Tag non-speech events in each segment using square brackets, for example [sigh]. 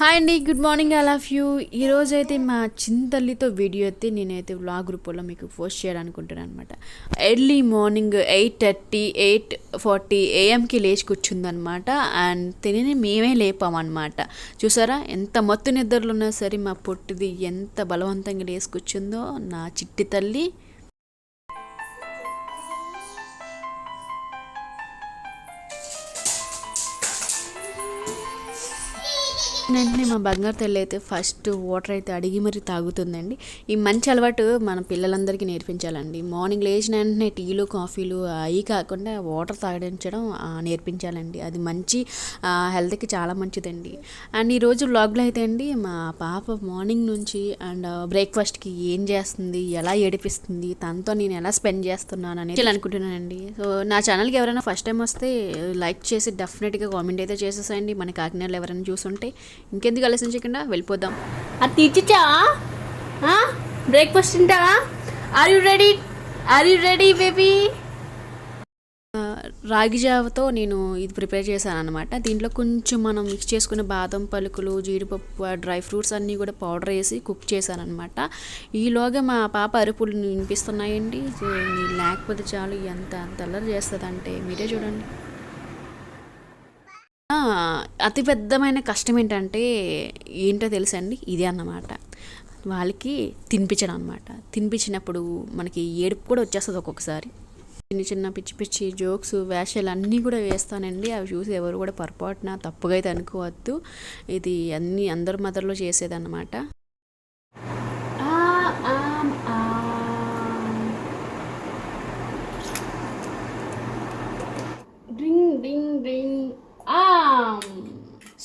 Hi అండి good morning all of you ఈరోజు అయితే మా చింతల్లితో వీడియో అయితే నేనైతే వ్లాగ్ రూపంలో మీకు పోస్ట్ చేయాలనుకుంటున్నాను అనమాట early morning eight thirty eight forty ఏఎంకి లేచి కూర్చుందనమాట అండ్ తిని మేమే లేపామన్నమాట. చూసారా ఎంత మత్తు నిద్రలు ఉన్నా సరే మా పొట్టిది ఎంత బలవంతంగా లేచి కూర్చుందో నా చిట్టి తల్లి. వెంటనే మా బంగారు తల్లి అయితే ఫస్ట్ వాటర్ అయితే అడిగి మరి తాగుతుందండి. ఈ మంచి అలవాటు మన పిల్లలందరికీ నేర్పించాలండి. మార్నింగ్ లేచిన వెంటనే టీలు కాఫీలు అవి కాకుండా వాటర్ తాగించడం నేర్పించాలండి. అది మంచి హెల్త్కి చాలా మంచిదండి. అండ్ ఈరోజు బ్లాగ్లో అయితే అండి మా పాప మార్నింగ్ నుంచి అండ్ బ్రేక్ఫాస్ట్కి ఏం చేస్తుంది ఎలా ఏడిపిస్తుంది తనతో నేను ఎలా స్పెండ్ చేస్తున్నాను అనేది అనుకుంటున్నానండి. సో నా ఛానల్కి ఎవరైనా ఫస్ట్ టైం వస్తే లైక్ చేసి డెఫినెట్గా కామెంట్ అయితే చేసేసాయండి. మన కాకినాడలో ఎవరైనా చూసుంటే ఇంకెందుకు ఆలస్యం చేయకుండా వెళ్ళిపోదాం. అది తీర్చిచ్చావా బ్రేక్ఫాస్ట్ తింటావా? Are you ready are you ready baby రాగి జావతో నేను ఇది ప్రిపేర్ చేశాను అనమాట దీంట్లో కొంచెం మనం మిక్స్ చేసుకున్న బాదం పలుకులు జీడిపప్పు డ్రై ఫ్రూట్స్ అన్నీ కూడా పౌడర్ వేసి కుక్ చేశాను అనమాట ఈలోగా మా పాప అరుపులు వినిపిస్తున్నాయండి. లేకపోతే చాలు ఎంత అల్లరి చేస్తుందంటే మీరే చూడండి. అతి పెద్దమైన కష్టం ఏంటంటే ఏంటో తెలుసండి? ఇదే అన్నమాట. వాళ్ళకి తినిపించడం అనమాట తినిపించినప్పుడు మనకి ఏడుపు కూడా వచ్చేస్తుంది ఒక్కొక్కసారి. చిన్న చిన్న పిచ్చి పిచ్చి జోక్స్ వేషాలు అన్నీ కూడా వేస్తానండి. అవి చూసి ఎవరు కూడా పొరపాటున తప్పుగా అయితే అనుకోవద్దు. ఇది అన్ని అందరి మదర్లో చేసేదన్నమాట.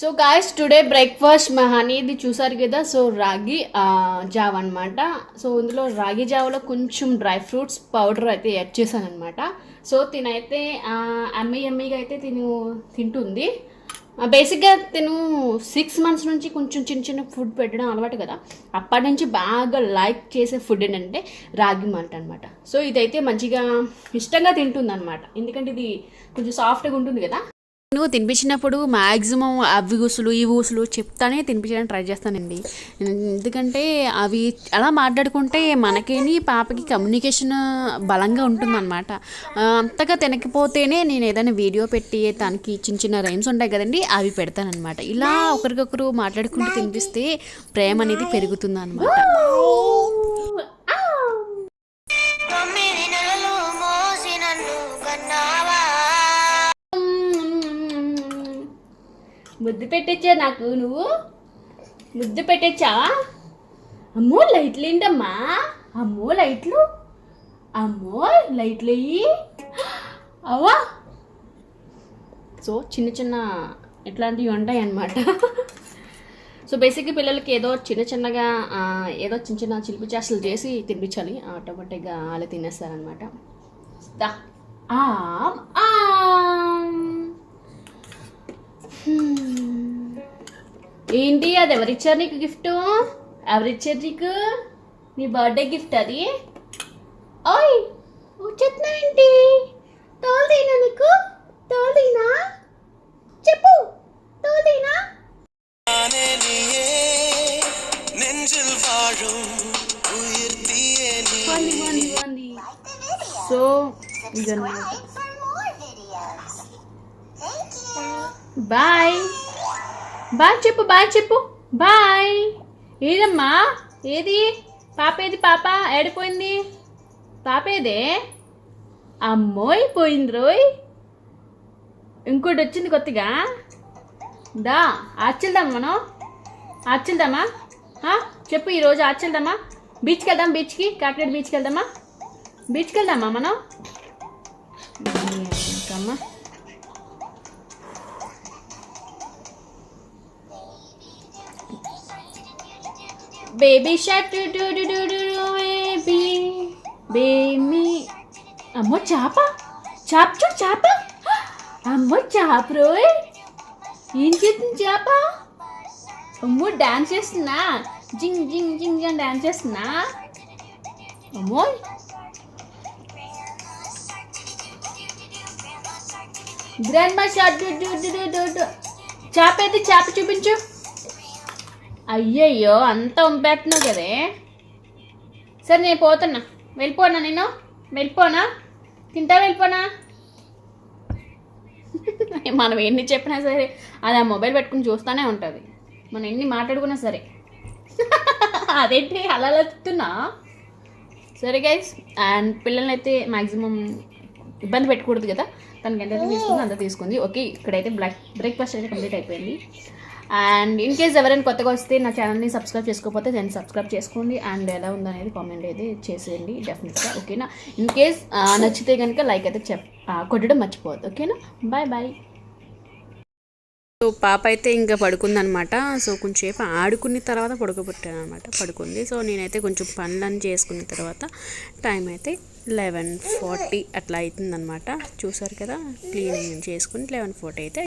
సో గాయస్ టుడే బ్రేక్ఫాస్ట్ మా ఇది చూసారు కదా? సో రాగి జావ్ అనమాట సో ఇందులో రాగి జావలో కొంచెం డ్రై ఫ్రూట్స్ పౌడర్ అయితే యాడ్ చేశాను అనమాట సో తినైతే అమ్మి అమ్మిగా అయితే తిను తింటుంది. బేసిక్గా తిను సిక్స్ మంత్స్ నుంచి కొంచెం చిన్న చిన్న ఫుడ్ పెట్టడం అలవాటు కదా. అప్పటి నుంచి బాగా లైక్ చేసే ఫుడ్ ఏంటంటే రాగి మాల్ట్ అనమాట సో ఇదైతే మంచిగా ఇష్టంగా తింటుంది అనమాట ఎందుకంటే ఇది కొంచెం సాఫ్ట్గా ఉంటుంది కదా. నేను తినిపించినప్పుడు మ్యాక్సిమం అవి ఊసులు ఈ ఊసులు చెప్తానే తినిపించడానికి ట్రై చేస్తానండి. ఎందుకంటే అవి అలా మాట్లాడుకుంటే మనకేని పాపకి కమ్యూనికేషన్ బలంగా ఉంటుందన్నమాట. అంతగా తినకపోతేనే నేను ఏదైనా వీడియో పెట్టి తనకి చిన్న చిన్న రైమ్స్ ఉంటాయి కదండి అవి పెడతానమాట ఇలా ఒకరికొకరు మాట్లాడుకుంటూ తినిపిస్తే ప్రేమ అనేది పెరుగుతుంది అనమాట ముద్దు పెట్టచ్చా నాకు నువ్వు? ముద్దు పెట్టచ్చావా అమ్మో లైట్లు ఏంటమ్మా? అమ్మో లైట్లు? అమ్మో లైట్లు అయ్యి అవ్వా. సో చిన్న చిన్న ఇట్లాంటివి ఉంటాయి అన్నమాట సో బేసిక్గా పిల్లలకి ఏదో చిన్న చిన్నగా ఏదో చిన్న చిన్న చిలిపి చేసలు చేసి తినిపించాలి. ఆటోమేటిక్గా వాళ్ళు తినేస్తారనమాట ఆమ్ ఆమ్. Hmm. ఏంటి అది ఎవరిచ్చారు నీకు గిఫ్ట్ ఎవరిచ్చారు నీకు? నీ బర్త్డే గిఫ్ట్ అది? ఓయ్ చెప్తున్నా ఏంటి? తోలుదైనా నీకు? తోలుదైనా? చెప్పు తోలుదైనా? సో ఇదన్నమాట. బాయ్. బాయ్ చెప్పు బాయ్ చెప్పు. బాయ్. ఏదమ్మా? ఏది? పాప ఏది పాప? ఏడిపోయింది? పాప ఏదే అమ్మోయ్ పోయింది రోయ్ ఇంకోటి వచ్చింది కొత్తగా దా ఆచిల్దాం మనం. ఆచిల్దామా? చెప్పు ఈరోజు ఆచిల్దామా? బీచ్కి వెళ్దాం బీచ్కి. కాకినాడ బీచ్కి వెళ్దామా బీచ్కి వెళ్దామా మనం ఇంకమ్మా. బేబీ షార్క్ బేబీ బేబీ అమ్మో చేప? చేప చూడు చేప? అమ్మో చేప రోయ్. ఏం చేస్తుంది చేప? అమ్మో డాన్స్ చేస్తున్నా జింగ్ జింగ్ జింగ్ అని డాన్స్ చేస్తున్నా అమ్మో. గ్రాండ్ మా షార్ట్ చేప అయితే చేప చూపించు. అయ్యయ్యో అంత ఉంపేస్తున్నావు కదే. సరే నేను పోతున్నా. వెళ్ళిపోనా నేను వెళ్ళిపోనా? తింటా వెళ్ళిపోనా? [laughs] మనం ఎన్ని చెప్పినా సరే అది ఆ మొబైల్ పెట్టుకుని చూస్తూనే ఉంటుంది. మనం ఎన్ని మాట్లాడుకున్నా సరే. [laughs] అదేంటి అలా అలా సరే గైస్ అండ్ పిల్లల్ని అయితే మ్యాక్సిమం ఇబ్బంది పెట్టకూడదు కదా. తనకి ఎంత తీసుకుందో అంత తీసుకుంది. ఓకే ఇక్కడైతే బ్లాక్ బ్రేక్ఫాస్ట్ అయితే కంప్లీట్ అయిపోయింది. అండ్ ఇన్ కేస్ ఎవరైనా కొత్తగా వస్తే నా ఛానల్ని సబ్స్క్రైబ్ చేసుకోకపోతే దాన్ని సబ్స్క్రైబ్ చేసుకోండి. అండ్ ఎలా ఉందనేది కామెంట్ అయితే చేసేయండి డెఫినెట్గా ఓకేనా ఇన్ కేస్ నచ్చితే కనుక లైక్ అయితే చెప్ కొట్టడం మర్చిపోవద్దు. ఓకేనా బాయ్ బాయ్ సో పాప అయితే ఇంకా పడుకుందనమాట సో కొంచెంసేపు ఆడుకున్న తర్వాత పడుకోబెట్టాను అనమాట పడుకుంది. సో నేనైతే కొంచెం పనులన్నీ చేసుకున్న తర్వాత టైం అయితే లెవెన్ ఫార్టీ అట్లా అవుతుందనమాట చూసారు కదా? క్లీనింగ్ చేసుకుని లెవెన్ ఫార్టీ అయితే